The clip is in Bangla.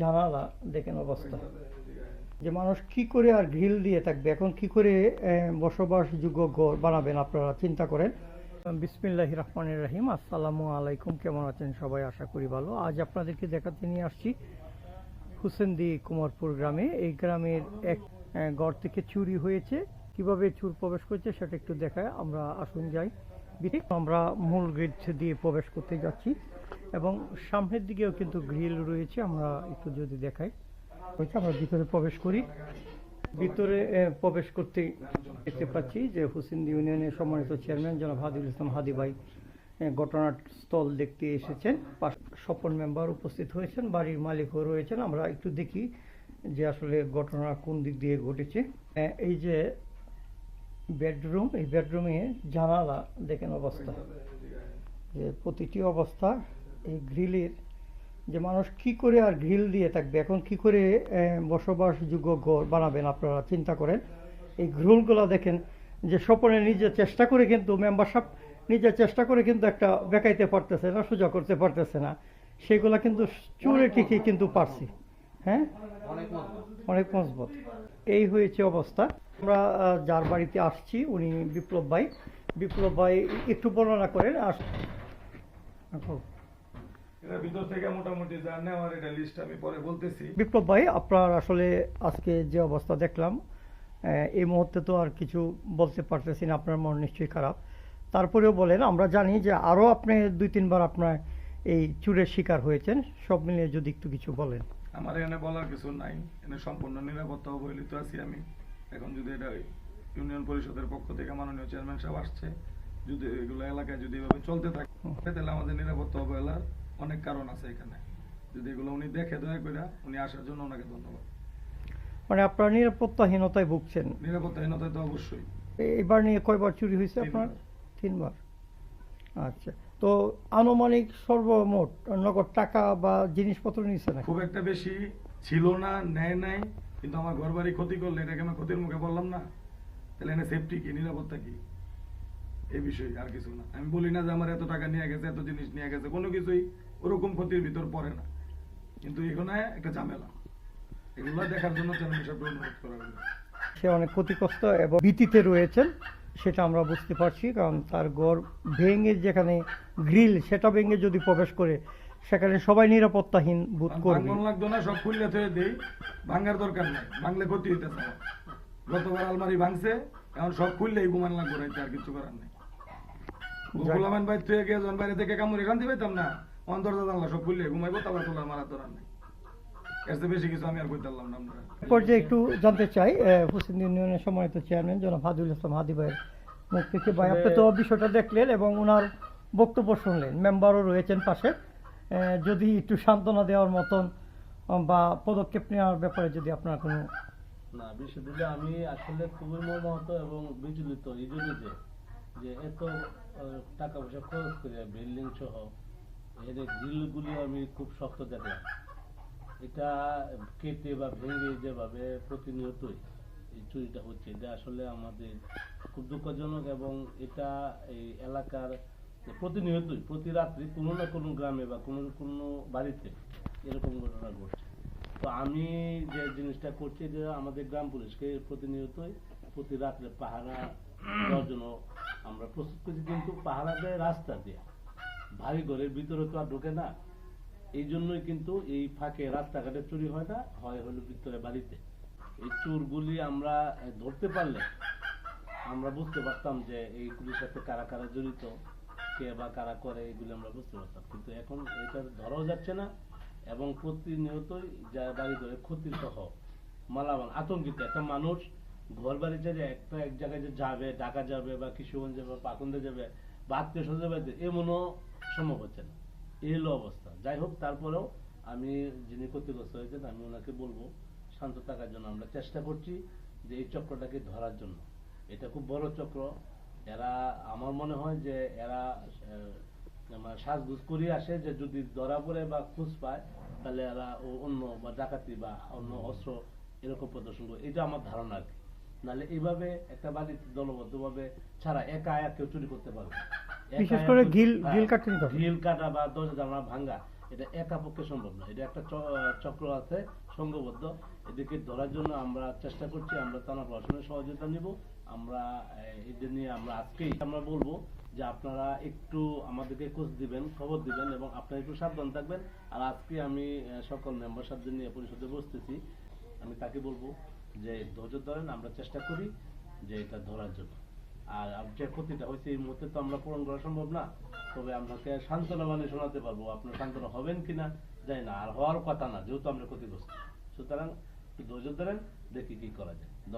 জানালা দেখেন অবস্থা। যে মানুষ কি করে আর গ্রিল দিয়ে থাকবে? এখন কি করে বসবাসযোগ্য ঘর বানাবেন আপনারা? চিন্তা করেন। বিসমিল্লাহ রহমান রহিম। আসসালামু আলাইকুম। কেমন আছেন সবাই? আশা করি ভালো। আজ আপনাদেরকে দেখাতে নিয়ে আসছি হুসেনদি কুমারপুর গ্রামে। এই গ্রামের এক ঘর থেকে চুরি হয়েছে। কীভাবে চুর প্রবেশ করছে সেটা একটু দেখায়। আমরা আসুন যাই। আমরা মূল গেট দিয়ে প্রবেশ করতে যাচ্ছি। এবং সামনের দিকেও কিন্তু গ্রিল রয়েছে, আমরা একটু যদি দেখাই। হয়েছে আমরা ভিতরে প্রবেশ করি। ভিতরে প্রবেশ করতে দেখতে পাচ্ছি যে হুসেন্দি ইউনিয়নের সম্মানিত চেয়ারম্যান জনাব হাদিউল ইসলাম হাদি ভাই ঘটনাস্থল দেখতে এসেছেন। স্বপন মেম্বার উপস্থিত হয়েছেন, বাড়ির মালিকও রয়েছেন। আমরা একটু দেখি যে আসলে ঘটনা কোন দিক দিয়ে ঘটেছে। এই যে বেডরুম, এই বেডরুমে জানালা দেখেন অবস্থা। যে প্রতিটি অবস্থা এই গ্রিলের যে মানুষ কি করে আর গ্রিল দিয়ে থাকবে? এখন কি করে বসবাসযোগ্য ঘর বানাবেন আপনারা চিন্তা করেন? এই গ্রিলগুলো দেখেন, যে স্বপনে নিজে চেষ্টা করে কিন্তু মেম্বারশিপ নিজে চেষ্টা করে কিন্তু একটা বেকাইতে পারতেছে না, সোজা করতে পারতেছে না। সেগুলা কিন্তু চুরে টিকে কিন্তু পারছি। হ্যাঁ? অনেক মজবুত। এই হয়েছে অবস্থা। আমরা যার বাড়িতে আসছি, উনি বিপ্লব ভাই। বিপ্লব ভাই, একটু বর্ণনা করেন, আস এখন ভিতর থেকে মোটামুটি যা নেওয়ার এটা লিস্ট আমি পরে বলতেছি। বিপ্লব ভাই আপনার আসলে আজকে যে অবস্থা দেখলাম এই মুহূর্তে তো আর কিছু বলতে পারতেছি না আপনার মন নিশ্চয়ই খারাপ। তারপরেও বলেন আমরা জানি যে আরও আপনি দুই তিনবার আপনার এই চুরের শিকার হয়েছেন সব মিলিয়ে যদি একটু কিছু বলেন। আমার এখানে বলার কিছু নাই এখানে সম্পূর্ণ নিরাপত্তা অবহেলিত আছি আমি। এখন যদি এটা ইউনিয়ন পরিষদের পক্ষ থেকে মাননীয় চেয়ারম্যান সাহেব আসছে যদি এগুলো এলাকায় যদি এভাবে চলতে থাকে তাহলে আমাদের নিরাপত্তা অবহেলার অনেক কারণ আছে এখানে। যদি এগুলো উনি দেখে দয়া করে উনি আসার জন্য ওনাকে ধন্যবাদ। মানে আপনার নিরাপত্তাহীনতায় ভুগছেন। নিরাপত্তাহীনতা তো অবশ্যই। এবার নিয়ে কয়বার চুরি হয়েছে আপনার? তিনবার। আচ্ছা তো আনুমানিক সর্বমোট নগদ টাকা বা জিনিসপত্র নিচ্ছে না খুব একটা বেশি ছিল না নেয় নাই কিন্তু আমার ঘর বাড়ি ক্ষতি করলে এটাকে আমি ক্ষতির মুখে বললাম না? তাহলে এনে সেফটি কি নিরাপত্তা কি? এই বিষয়ে আর কিছু না। আমি বলি না যে আমার এত টাকা নিয়ে গেছে এত জিনিস নিয়ে গেছে কোনো কিছুই ওরকম ক্ষতির ভিতর পড়ে না। কিন্তু এখানে একটা ঝামেলা। এগুলো দেখার জন্য চ্যানেল হিসাবে অনুরোধ করা হলো। সে অনেক ক্ষতিগ্রস্ত এবং ভীতিতে রয়েছেন সেটা আমরা বুঝতে পারছি কারণ তার গড় ভেঙে যেখানে গ্রিল সেটা ভেঙে যদি প্রবেশ করে সেখানে সবাই নিরাপত্তাহীন বোধ করবে। ভাঙন লাগতো না সব খুললে থয়ে দেই ভাঙার দরকার নাই ভাঙলে ক্ষতি হইতেছে গতবার আলমারি ভাঙছে এখন সব খুললেই ঘুমান লাগবে আর কিছু করার নেই। গোলামান ভাই তুই গিয়ে বাইরে থেকে কামড়ে পাইতাম না। অন দরজা জানলা সব খুললে ঘুমাইবো তালা তোলা মারা তোলার নেই। এর চেয়ে বেশি কিছু আমি আর কইতে পারলাম না আমরা। পর্যায়ে একটু জানতে চাই আহ, ইউনিয়নের সম্মানিত চেয়ারম্যান জনাব হাদিউল ইসলাম হাদি ভাইয়ের মুখ থেকে। ভাই আপনি তো বিষয়টা দেখলেন এবং ওনার বক্তব্য শুনলেন মেম্বারও রয়েছেন পাশে। আহ, যদি একটু সান্ত্বনা দেওয়ার মতন বা পদক্ষেপ নেওয়ার ব্যাপারে যদি আপনার কোনো না বিষয়গুলো আমি আসলে খুবই মর্মাহত এবং বিচলিত এই জন্য যে যে এত টাকা পয়সা খরচ করে বিল্ডিং সহ এর গ্রিলগুলি আমি খুব শক্ত দেখলাম। এটা কেটে বা ভেঙে যেভাবে প্রতিনিয়তই এই চুরিটা হচ্ছে, এটা আসলে আমাদের খুব দুঃখজনক এবং এটা এই এলাকার প্রতিনিয়তই, প্রতি রাত্রি কোনো না কোনো গ্রামে বা কোনো কোনো বাড়িতে এরকম ঘটনা ঘটছে। তো আমি যে জিনিসটা করছি যে আমাদের গ্রাম পুলিশকে প্রতিনিয়তই প্রতি রাত্রে পাহারা দেওয়ার জন্য আমরা প্রস্তুত করছি, কিন্তু পাহারা দেয় রাস্তা দিয়ে। ভারী ঘরের ভিতরে তো আর ঢোকে না। এই জন্যই কিন্তু এই ফাঁকে রাস্তাঘাটে চুরি হয় না, হয় হলো ভিতরে বাড়িতে। এই চোরগুলি আমরা ধরতে পারলে আমরা বুঝতে পারতাম যে এইগুলির সাথে কারা কারা জড়িত, কে বা কারা করে, এগুলি আমরা বুঝতে পারতাম। কিন্তু এখন এটা ধরাও যাচ্ছে না। এবং প্রতিনিয়তই যা বাড়ি ধরে ক্ষতি সহ মালামাল, আতঙ্কিত একটা মানুষ ঘর বাড়ি ছেড়ে একটা এক জায়গায় যে যাবে, ঢাকা যাবে বা কিশোরগঞ্জ যাবে, পাকুন্দে যাবে বা আত্মীয় স্বজন বাড়িতে এমনও সম্ভব হচ্ছে না। এই হলো অবস্থা। যাই হোক, তারপরেও আমি যিনি ক্ষতিগ্রস্ত হয়েছেন, আমি ওনাকে বলব, শান্ত থাকার জন্য আমরা চেষ্টা করছি যে এই চক্রটাকে ধরার জন্য। এটা খুব বড় চক্র। এরা, আমার মনে হয় যে এরা সাজগুজ করে আসে যে যদি ধরা পড়ে বা খুঁজ পায় তাহলে এরা অন্য বা ডাকাতি বা অন্য অস্ত্র এরকম প্রদর্শন করে। এটা আমার ধারণা আর কি। নাহলে এইভাবে একটা বাড়িতে দলবদ্ধভাবে ছাড়া একা একা কেউ চুরি করতে পারবে বিশেষ করে গিল- হ্যাঁ, গিল হবে। গিল কাটা বা দরজা ভাঙ্গা এটা একা পক্ষে সম্ভব না। এটা একটা চক্র আছে সংঘবদ্ধ এদেরকে ধরার জন্য আমরা চেষ্টা করছি আমরা থানা প্রশাসনের সহযোগিতা নিব। আমরা এদের নিয়ে আমরা আজকেই আমরা বলব যে আপনারা একটু আমাদেরকে খোঁজ দিবেন, খবর দিবেন এবং আপনারা একটু সাবধান থাকবেন। আর আজকে আমি সকল মেম্বার সাহেবদের নিয়ে পরিষদে বসতেছি। আমি তাকে বলব যে, ধৈর্য ধরেন, আমরা চেষ্টা করি যে এটা ধরার জন্য। আর যে ক্ষতিটা হয়েছে এই মুহূর্তে তো আমরা পূরণ করা সম্ভব না। তবে আপনাকে সান্ত্বনা মানে শোনাতে পারব আপনার সান্ত্বনা হবেন কিনা, জানি না। আর হওয়ার কথা না, যেহেতু আমরা ক্ষতিগ্রস্ত। সুতরাং একটু ধৈর্য ধরেন, দেখি কি করা যায়।